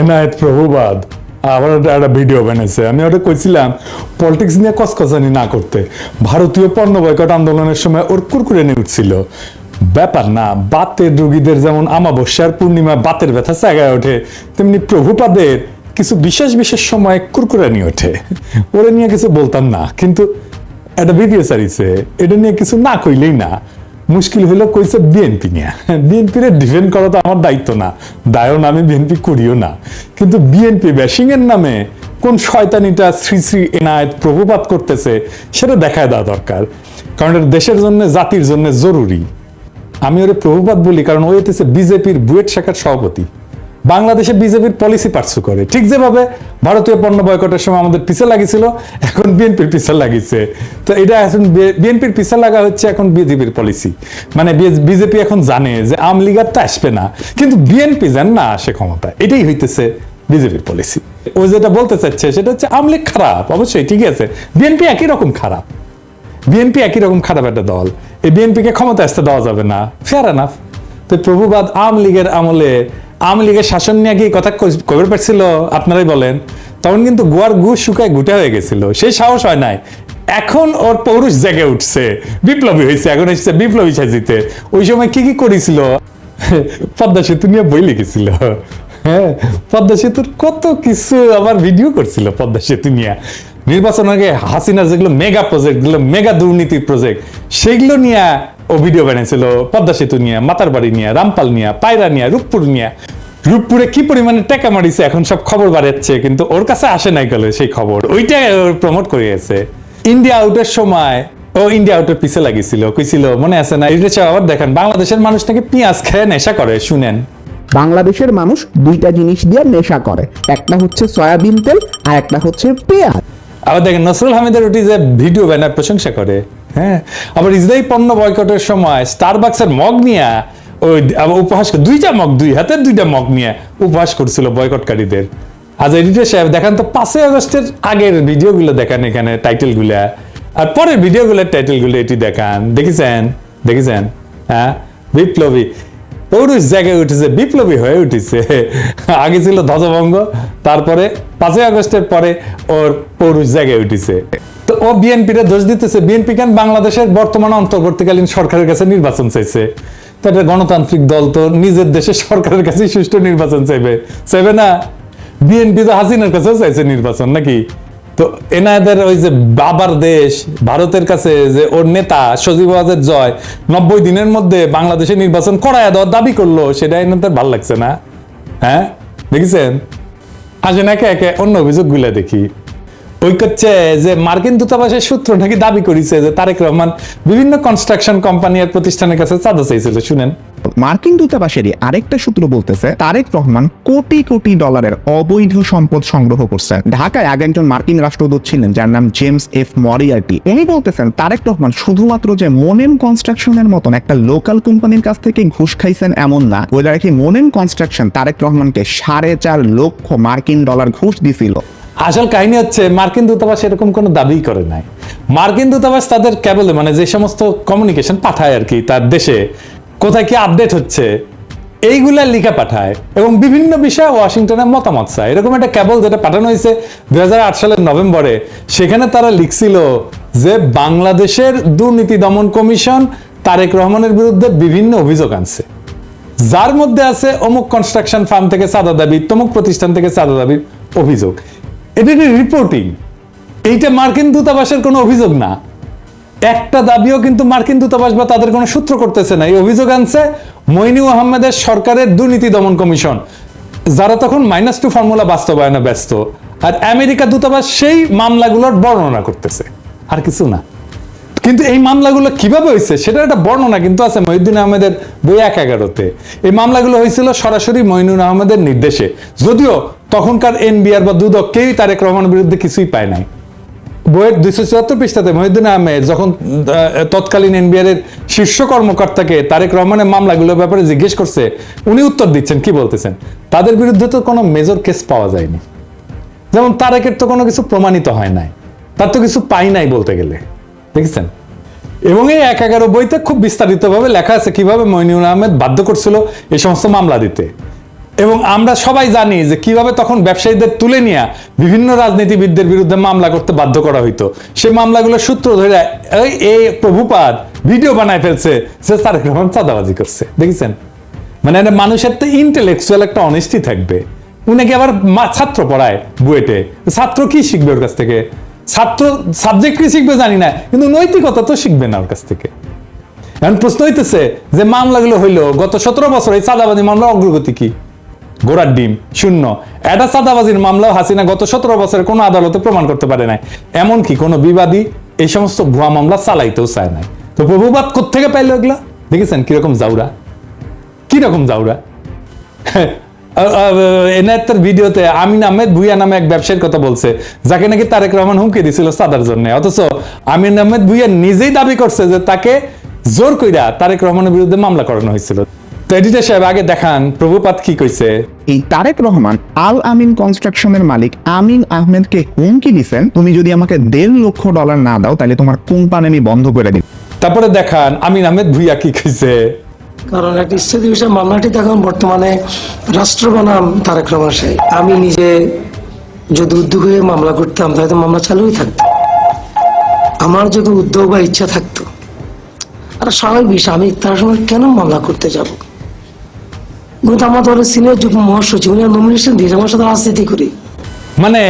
এনায়েত প্রভুবাদ। আবার একটা একটা ভিডিও বানাইছে। আমি ওটা কইছিলাম পলিটিক্স নিয়ে কসকসানি না করতে। ভারতীয় পণ্য বয়কট আন্দোলনের সময় ওর কুরকুরে নিয়ে উঠছিল ব্যাপার না বাতের রোগীদের যেমন আমাবস্যার পূর্ণিমা বাতের ব্যথা জায়গায় ওঠে, তেমনি প্রভুপাদের কিছু বিশেষ বিশেষ সময় কুরকুরে নিয়ে ওঠে। ওরা নিয়ে কিছু বলতাম না, কিন্তু একটা ভিডিও সারিছে এটা নিয়ে কিছু না কইলেই না। মুশকিল হইল কইছে বিএনপি নিয়ে। বিএনপি রে ডিফেন্ড করা তো আমার দায়িত্ব না। দায়ও না, আমি বিএনপি করিও না। কিন্তু বিএনপি ব্যাশিং এর নামে কোন শয়তানিটা শ্রী শ্রী এনায়েত প্রভুপাত করতেছে, সেটা দেখায় দেওয়া দরকার। কারণ এটা দেশের জন্য, জাতির জন্য জরুরি। আমি ওরে প্রভুপাত বলি, কারণ ওই হইতেছে বিজেপির বুয়েট শাখার সভাপতি। বাংলাদেশে বিজেপির পলিসি পার্সু করে। ঠিক যেভাবে ভারতীয় পণ্য বয়কটের সময় আমাদের পিছে লাগিয়েছিল, এখন বিএনপির পিছে লাগিয়েছে। তো এটা এখন বিএনপির পিছে লাগা হচ্ছে এখন বিজেপির পলিসি মানে বিজেপি এখন জানে যে আওয়ামী লীগ তো আসবে না। কিন্তু বিএনপি যেন না আসে ক্ষমতা এটাই হইতেছে বিজেপির পলিসি ও যেটা বলতে চাচ্ছে সেটা হচ্ছে আওয়ামী লীগ খারাপ। অবশ্যই ঠিক আছে। বিএনপি একই রকম খারাপ। বিএনপি একই রকম খারাপ একটা দল। এই বিএনপিকে ক্ষমতা আসতে দেওয়া যাবে না। ফেয়ার এনাফ তো প্রভুবাদ আওয়ামী লীগের আমলে আওয়ামী লীগের শাসন নিয়ে কি কথা কবে পারছিল আপনারাই বলেন। তখন কিন্তু গোয়ার গু শুকায় গুটা হয়ে গেছিল। সেই সাহস হয় নাই। এখন ওর পৌরুষ জেগে উঠছে। বিপ্লবী হয়েছে এখন এসেছে বিপ্লবী সাজিতে। ওই সময় কি কি করেছিল? পদ্মা সেতু নিয়ে বই লিখেছিল। হ্যাঁ পদ্মা সেতুর কত কিছু আবার ভিডিও করছিল পদ্মা সেতু নিয়ে। নির্বাচন আগে হাসিনার যেগুলো মেগা প্রজেক্টগুলো মেগা দুর্নীতির প্রজেক্ট সেগুলো নিয়ে ও ভিডিও বানিয়েছিল পদ্মা সেতু নিয়ে মাতার বাড়ি নিয়ে রামপাল নিয়ে পায়রা নিয়ে রূপপুর নিয়ে। রূপপুরে কি পরিমাণে টাকা মারিছে এখন সব খবর বাড়াচ্ছে কিন্তু ওর কাছে আসে নাই গেল সেই খবর। ওইটা প্রমোট করে গেছে ইন্ডিয়া আউটের সময় ও ইন্ডিয়া আউটের পিছে লাগিয়েছিল কইছিল মনে আছে না? এটা আবার দেখেন বাংলাদেশের মানুষ নাকি পেঁয়াজ খেয়ে নেশা করে শুনেন। বাংলাদেশের মানুষ দুইটা জিনিস দিয়ে নেশা করে একটা হচ্ছে সয়াবিন তেল আর একটা হচ্ছে পেঁয়াজ। আবার দেখেন নসরুল হামিদের ওটি যে ভিডিও ব্যানার প্রশংসা করে। হ্যাঁ? আবার ইসরায়েল পণ্য বয়কটের সময় স্টারবাক্সের মগ নিয়ে, ওই উপহাস দুইটা মগ, দুই হাতে দুইটা মগ নিয়ে উপহাস করছিল বয়কটকারীদের। আজ এডিটর সাহেব, দেখান তো পাঁচই আগস্টের আগের ভিডিওগুলো দেখান এখানে টাইটেলগুলা আর পরের ভিডিওগুলোর টাইটেলগুলো এটি দেখান। দেখেছেন? দেখেছেন? হ্যাঁ? বিপ্লবী। পৌরুষ জায়গায় উঠেছে, বিপ্লবী হয়ে উঠেছে। আগে ছিল ধ্বজভঙ্গ, তারপরে পাঁচই আগস্টের পরে ওর পৌরুষ জায়গায় উঠেছে। তো ও বিএনপির দোষ দিতেছে। বিএনপি কেন বাংলাদেশের বর্তমান অন্তর্বর্তীকালীন সরকারের কাছে নির্বাচন চাইছে? তো একটা গণতান্ত্রিক দল তো নিজের দেশের সরকারের কাছে সুষ্ঠু নির্বাচন চাইবে। চাইবে না? বিএনপি তো হাসিনার কাছেও চাইছে নির্বাচন নাকি? তো এনাদের ওই যে বাবার দেশ, ভারতের কাছে যে ওর নেতা সজীব ওয়াজের জয়, নব্বই দিনের মধ্যে বাংলাদেশে নির্বাচন করায় দেওয়ার দাবি করল, সেটা এনাদের ভালো লাগছে না। হ্যাঁ? দেখেছেন? আসেন একে একে অন্য অভিযোগগুলো দেখি। ওই করছে যে মার্কিন দূতাবাসের সূত্র নাকি দাবি করেছে যে তারেক রহমান বিভিন্ন কনস্ট্রাকশন কোম্পানি আর প্রতিষ্ঠানের কাছে চাঁদা চাইছিল, শুনেন। মার্কিন দূতাবাসেরই আরেকটা সূত্র বলতেছে, তারেক রহমান কোটি কোটি ডলারের অবৈধ সম্পদ সংগ্রহ করছে ঢাকায় আগে একজন মার্কিন রাষ্ট্রদূত ছিলেন, যার নাম জেমস এফ মরিয়ার্টি। উনি বলতেছেন, তারেক রহমান শুধুমাত্র যে মোনেম কনস্ট্রাকশনের মতন একটা লোকাল কোম্পানির কাছ থেকে ঘুষ খাইছেন এমন না ওই কি মোনেম কনস্ট্রাকশন তারেক রহমানকে সাড়ে চার লক্ষ মার্কিন ডলার ঘুষ দিছিল। আসল কাহিনী হচ্ছে, মার্কিন দূতাবাস এরকম কোনো দাবি করে নাই। মার্কিন দূতাবাস তাদের কেবলে মানে যে সমস্ত কমিউনিকেশন পাঠায় আর কি তার দেশে, কোথায় কি আপডেট হচ্ছে, এইগুলা লিখা পাঠায় এবং বিভিন্ন বিষয়ে ওয়াশিংটনে মতামত চায়। এরকম একটা কেবল যেটা পাঠানো হয়েছে দুই সালের নভেম্বরে, সেখানে তারা লিখছিল যে বাংলাদেশের দুর্নীতি দমন কমিশন তারেক রহমানের বিরুদ্ধে বিভিন্ন অভিযোগ আনছে। যার মধ্যে আছে অমুক কনস্ট্রাকশন ফার্ম থেকে চাঁদা দাবি, তমুক প্রতিষ্ঠান থেকে চাঁদা দাবির অভিযোগ। এটা রিপোর্টিং এইটা মার্কিন দূতাবাসের কোনো অভিযোগ না। একটা দাবিও কিন্তু মার্কিন দূতাবাস বা তাদের কোনো সূত্র করতেছে না। এই অভিযোগ আনছে মইনু আহমেদের সরকারের দুর্নীতি দমন কমিশন। যারা তখন মাইনাস টু ফর্মুলা বাস্তবায়নে ব্যস্ত। আর আমেরিকা দূতাবাস সেই মামলাগুলোর বর্ণনা করতেছে। আর কিছু না। কিন্তু এই মামলাগুলো কীভাবে হয়েছে সেটা একটা বর্ণনা কিন্তু আছে মহিউদ্দিন আহমেদের বই এক এগারোতে। এই মামলাগুলো হয়েছিল সরাসরি মইনুল আহমেদের নির্দেশে। যদিও তখনকার এনবিআর বা দুদক কেউই তারেক রহমানের বিরুদ্ধে কিছুই পায় নাই। বইয়ের দুইশো চুয়াত্তর পৃষ্ঠাতে মহিউদ্দিন আহমেদ যখন তৎকালীন এনবিআর এর শীর্ষ কর্মকর্তাকে তারেক রহমানের মামলাগুলোর ব্যাপারে জিজ্ঞেস করছে, উনি উত্তর দিচ্ছেন, কি বলতেছেন? তাদের বিরুদ্ধে তো কোনো মেজর কেস পাওয়া যায়নি। যেমন তারেকের তো কোনো কিছু প্রমাণিত হয় নাই। তার তো কিছু পাই নাই বলতে গেলে। দেখেছেন? এবং এই এক এগারো বইতে খুব বিস্তারিতভাবে লেখা আছে কীভাবে মইনুল আহমেদ বাধ্য করছিল এই সমস্ত মামলা দিতে। এবং আমরা সবাই জানি যে কীভাবে তখন ব্যবসায়ীদের তুলে নিয়ে বিভিন্ন রাজনীতিবিদদের বিরুদ্ধে মামলা করতে বাধ্য করা হইতো। সেই মামলাগুলোর সূত্র ধরে এই এই প্রভুপাদ ভিডিও বানায় ফেলছে যে তারেক রহমান চাঁদাবাজি করছে। দেখেছেন? মানে একটা মানুষের তো ইন্টেলেকচুয়াল একটা অনেস্টি থাকবে। উনাকে আবার ছাত্র পড়ায় বুয়েটে? ছাত্র কি শিখবে ওর কাছ থেকে? ছাত্র সাবজেক্ট কি শিখবে জানি না, কিন্তু নৈতিকতা তো শিখবে না ওর কাছ থেকে। এখন প্রশ্ন হইতেছে যে মামলাগুলো হইল গত সতেরো বছর এই চাঁদাবাজি মামলার অগ্রগতি কি? গোড়ার ডিম, শূন্য। এটা চাঁদাবাজির মামলাও হাসিনা গত সতেরো বছরে কোনো আদালতে প্রমাণ করতে পারে নাই। এমনকি কোনো বিবাদী এই সমস্ত ভুয়া মামলা চালাইতেও চায় নাই। তো প্রভুবাদ কোথেকে পাইলো এগুলা? দেখেছেন কীরকম জাউরা? কীরকম জাউরা? এনায়েতের ভিডিওতে আমিন আহমেদ ভুইয়া নামে এক ব্যবসায়ীর কথা বলছে, যাকে নাকি তারেক রহমান হুমকি দিছিল সাদার জন্য। অথচ আমিন আহমেদ ভুইয়া নিজেই দাবি করছে যে তাকে জোর কইরা তারেক রহমানের বিরুদ্ধে মামলা করানো হয়েছিল। তো এডিটর সাহেব আগে দেখান প্রভুপাত কি কইছে? এই তারেক রহমান আল আমিন কনস্ট্রাকশনের মালিক আমিন আহমেদকে হুমকি দিছেন তুমি যদি আমাকে দেড় লক্ষ ডলার না দাও তাহলে তোমার কোম্পানি আমি বন্ধ করে দিব। তারপরে দেখান আমিন আহমেদ ভুইয়া কি কইছে? কারণ একটা স্থিতি বিষয় মামলাটি এখন বর্তমানে রাষ্ট্র বনাম তারেক রহমান সাহেব। আমি নিজে যদি উদ্যোগ হয়ে মামলা করতাম তাহলে তো মামলা চালুই থাকতো। আমার যদি উদ্যোগ বা ইচ্ছা থাকতো আর স্বাভাবিক বিষয় আমি তার সময় কেন মামলা করতে যাব? কিন্তু আমার দলের সিনিয়র যুগ্ম মহাসচিব উনি নমিনেশন দিয়েছে, আমার সাথে রাজনীতি করি। মানে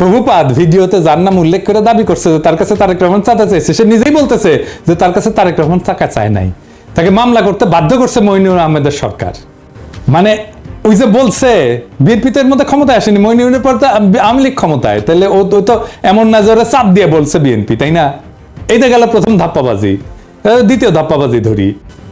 প্রভুপাদ ভিডিওতে যার নাম উল্লেখ করে দাবি করছে যে তার কাছে তারেক রহমান চাঁদা চাইছে, সে নিজেই বলতেছে যে তার কাছে তারেক রহমান টাকা চায় নাই। তাকে মামলা করতে বাধ্য করছে মইনুর আহমেদের সরকার। মানে ওই যে বলছে, বিএনপি এর মধ্যে ক্ষমতায় আসেনি মইনুরের পর তো আওয়ামী লীগ ক্ষমতায়। তাহলে ও তো এমন না যে চাপ দিয়ে বলছে বিএনপি, তাই না? এইটা গেল প্রথম ধাপ্পাবাজি। দ্বিতীয় ধাপ্পাবাজি ধরি।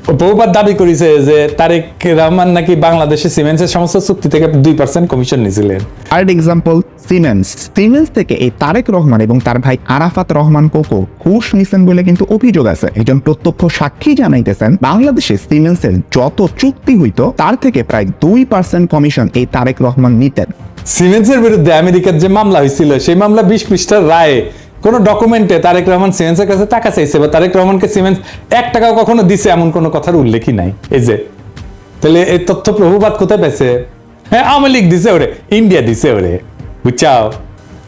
বহুবার দাবি করেছে যে তারেক রহমান নাকি বাংলাদেশে সিমেন্টসের সমস্ত চুক্তি থেকে দুই পার্সেন্ট কমিশন নিয়েছিলেন। থার্ড এক্সাম্পল সিমেন্স সিমেন্স থেকে এই তারেক রহমান এবং তার ভাই আরাফাত রহমান কোকো ঘুষ নিছেন বলে কিন্তু অভিযোগ আছে। একজন প্রত্যক্ষ সাক্ষী জানাইতেছেন বাংলাদেশে সিমেন্সের যত চুক্তি হইতো তার থেকে প্রায় দুই পার্সেন্ট কমিশন এই তারেক রহমান নিতেন। সিমেন্সের বিরুদ্ধে আমেরিকার যে মামলা হয়েছিল সেই মামলা বিশ পৃষ্ঠার রায়ে কোন ডকুমেন্টে তারেক রহমান সিমেন্সের কাছে টাকা চাইছে বা তারেক রহমানকে সিমেন্স এক টাকাও কখনো দিছে এমন কোনো কথার উল্লেখই নাই। এই যে, তাহলে এই তথ্য প্রভুপাত কোথায় পেয়েছে? হ্যাঁ আওয়ামী লীগ দিছে ওরে ইন্ডিয়া দিছে ওরে, বুঝছাও?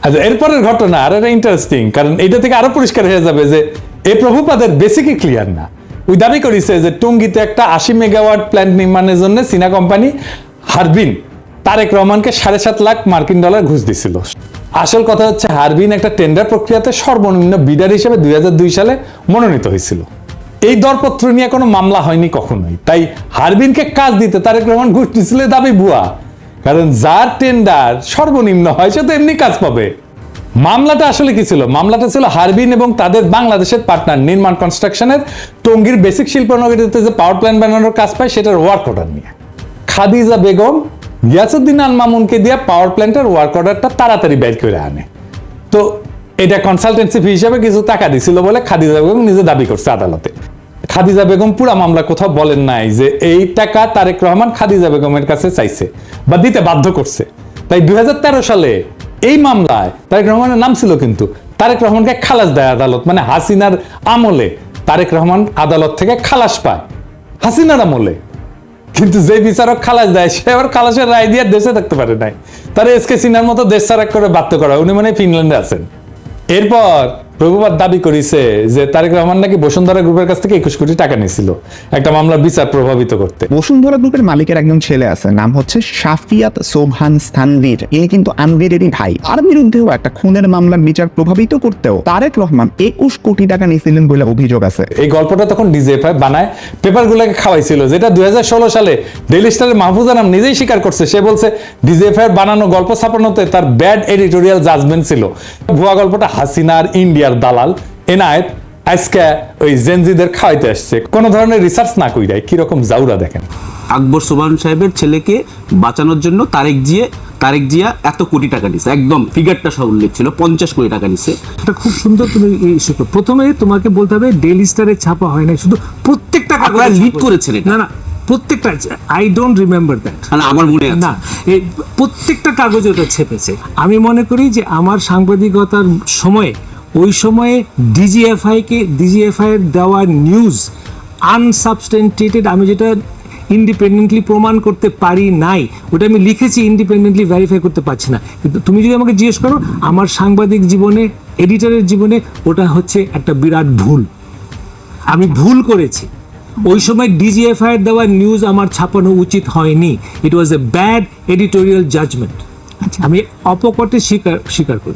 আচ্ছা এরপরের ঘটনা আর এটা ইন্টারেস্টিং কারণ এটা থেকে আরও পরিষ্কার হয়ে যাবে যে এই প্রভুপাদের বেসিকই ক্লিয়ার না। ওই দাবি করেছে যে টঙ্গিতে একটা আশি মেগাওয়াট প্ল্যান্ট নির্মাণের জন্য চীনা কোম্পানি হারবিন তারেক রহমানকে সাড়ে সাত লাখ মার্কিন ডলার ঘুষ দিছিল। আসল কথা হচ্ছে, হারবিন একটা টেন্ডার প্রক্রিয়াতে সর্বনিম্ন বিডার হিসেবে দুই সালে মনোনীত হয়েছিল। এই দরপত্র নিয়ে কোনো মামলা হয়নি কখনোই। তাই হারবিনকে কাজ দিতে তারেক রহমান ঘুষ দিছিল এ দাবি ভুয়া। কারণ যার টেন্ডার সর্বনিম্ন হয়, সে তো এমনি কাজ পাবে। মামলাটা আসলে কি ছিল? মামলাটা ছিল হারবিন এবং তাদের বাংলাদেশের পার্টনার নির্মাণ কনস্ট্রাকশনের টঙ্গীর বেসিক শিল্পনগরীতে যে পাওয়ার প্ল্যান্ট বানানোর কাজ পায়, সেটার ওয়ার্ক অর্ডার নিয়ে। খাদিজা বেগম গিয়াসুদ্দিন আল মামুনকে দিয়ে পাওয়ার প্ল্যান্টের ওয়ার্ক অর্ডারটা তাড়াতাড়ি বের করে আনে। তো এটা কনসালটেন্সি ফি হিসাবে কিছু টাকা দিছিল বলে খাদিজা বেগম নিজে দাবি করছে আদালতে। খাদিজা বেগম পুরা মামলা কোথাও বলেন নাই যে এই টাকা তারেক রহমান খাদিজা বেগমের কাছে চাইছে বা দিতে বাধ্য করছে। তাই দুই হাজার তেরো সালে এই মামলায় তারেক রহমানের নাম ছিল কিন্তু তারেক রহমানকে খালাস দেয় আদালত মানে হাসিনার আমলে তারেক রহমান আদালত থেকে খালাস পায়। হাসিনার আমলে কিন্তু যে বিচারক খালাস দেয়, সে আবার খালাসের রায় দিয়ে দেশে থাকতে পারে নাই। তারা এসকে সিনহার মতো দেশ ছাড়া করে বাধ্য করা উনি মানে ফিনল্যান্ডে আছেন। এরপর প্রভুপাত দাবি করেছে যে তারেক রহমান নাকি বসুন্ধরা গ্রুপের কাছ থেকে একুশ কোটি টাকা নিয়েছিল। একটা মামলার বিচার প্রভাবিত করতে। বসুন্ধরা গ্রুপের মালিকের একজন ছেলে আছে নাম হচ্ছে শাফিয়াত সোবহান স্থানবীর। ইনি কিন্তু আনবিরেরই ভাই। তার বিরুদ্ধেও একটা খুনের মামলার বিচার প্রভাবিত করতেও তারেক রহমান একুশ কোটি টাকা নিয়েছিলেন বলে অভিযোগ আছে। এই গল্পটা তখন ডিজেএফআই বানায় পেপারগুলোকে খাওয়াইছিল যেটা দুই হাজার ষোলো সালে ডেইলি স্টারের মাহফুজা নাম নিজেই স্বীকার করছে। সে বলছে ডিজেএফআই বানানো গল্প ছাপানোতে তার ব্যাড এডিটোরিয়াল জাজমেন্ট ছিল। ভুয়া গল্পটা হাসিনার ইন্ডিয়ার দালাল এনায়েত আজকে ওই জেনজিদের খাওয়াইতে আসছে। কোনো ধরনের রিসার্চ না কইরাই কীরকম জাউরা দেখেন। আকবর সোবান সাহেবের ছেলেকে বাঁচানোর জন্য তারেক জিয়ে তারেক জিয়া এত কোটি টাকা নিছে। একদম ফিগারটা সব উল্লেখ ছিল পঞ্চাশ কোটি টাকা নিছে। এটা খুব সুন্দর তুমি ইস্যু প্রথমে তোমাকে বলতে হবে ডেইলি স্টারে ছাপা হয় না শুধু প্রত্যেকটা কাগজে ছাপা- করেছেন না না প্রত্যেকটা আই ডোন্ট রিমেম্বার দ্যাট মানে আমার মনে আছে। না এই প্রত্যেকটা কাগজে ওটা ছেপেছে। আমি মনে করি যে আমার সাংবাদিকতার সময়ে ওই সময়ে ডিজিএফআই কে ডিজিএফআই এর দেওয়া নিউজ আনসাবস্টেন্টেটেড আমি যেটা ইন্ডিপেন্ডেন্টলি প্রমাণ করতে পারি নাই ওটা আমি লিখেছি ইন্ডিপেন্ডেন্টলি ভেরিফাই করতে পারছি না। কিন্তু তুমি যদি আমাকে জিজ্ঞেস করো আমার সাংবাদিক জীবনে এডিটরের জীবনে ওটা হচ্ছে একটা বিরাট ভুল। আমি ভুল করেছি। ওই সময় ডিজিএফআই এর দেওয়া নিউজ আমার ছাপানো উচিত হয়নি। It was a bad editorial judgment আমি অপকটে স্বীকার স্বীকার করি।